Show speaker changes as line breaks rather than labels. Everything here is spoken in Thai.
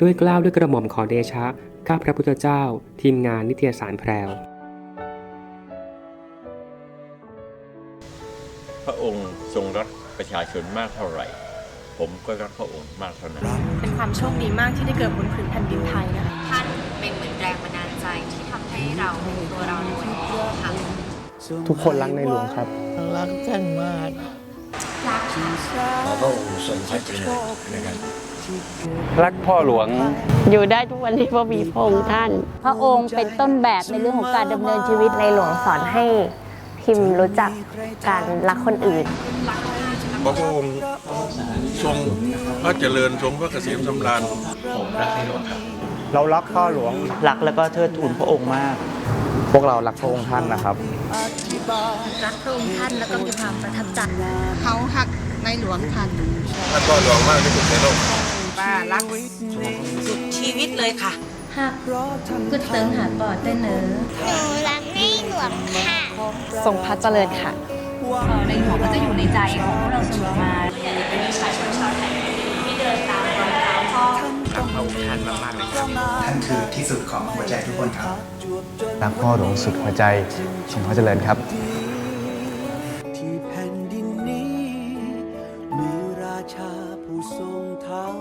ด้วยเกล้าวด้วยกระหม่อมขอเดชะ ข้าพระพุทธเจ้า ทีมงานนิตยสารแพรว
พระองค์ทรงรักประชาชนมากเท่าไหร่ ผมก็รักพระองค์มากเท่านั้น
เป็นความโชคดีมากที่ได้เกิดบนผืนแผ่นดินไทยนะคะ
ท่านเป็นเหมือนแรงบันดาลใจที่ทำให้เราเป็นตัวเราในวันนี้ค่ะ
ทุกคนรักในหลวงครับ
รักท่านมาก
ขอพระองค์ทรงพระเจริญนะครับ
รักพ่อหลวง
อยู่ได้ทุกวันนี้เพราะมีพระองค์ท่าน
พระองค์เป็นต้นแบบในเรื่องของการดำเนินชีวิตในหลวงสอนให้พิมพ์รู้จักการรักคนอื่น
พระองค์ทรงพระเจริญทรงพระเกษมสำราญ
เรารักพ่อหลวง
รักแล้วก็เทิดทูนพระองค์มาก
พวกเรารักพระองค์ท่านนะครับ
รักพระองค์ท่านแล้วก็มีความประทับใจ
เขาหักในหลวงทัน
ท่านก็หลวงมากที่สุดในโลก
ป้า รักสุดชีวิตเลยค่ะ
หากกึดเติงหาปอดต้นเนอ
หนูรักในหลวงค่ะ
ส่งพัดเจริญค่ะ
ในหลวงก็จะอยู่ในใจของพวกเราเสมอมาอยากป็นประชชนชาไทยที่เดินตามรอเท้าพ่อ
รักพระทานมากๆท่านคือที่สุดของหัวใจทุกคนครับ
รักพ่อหลวงสุดหัวใจทรงพัดเจริญครับ
ที่
แผ่นดินนี้มีราชาผู้ทรงธรรม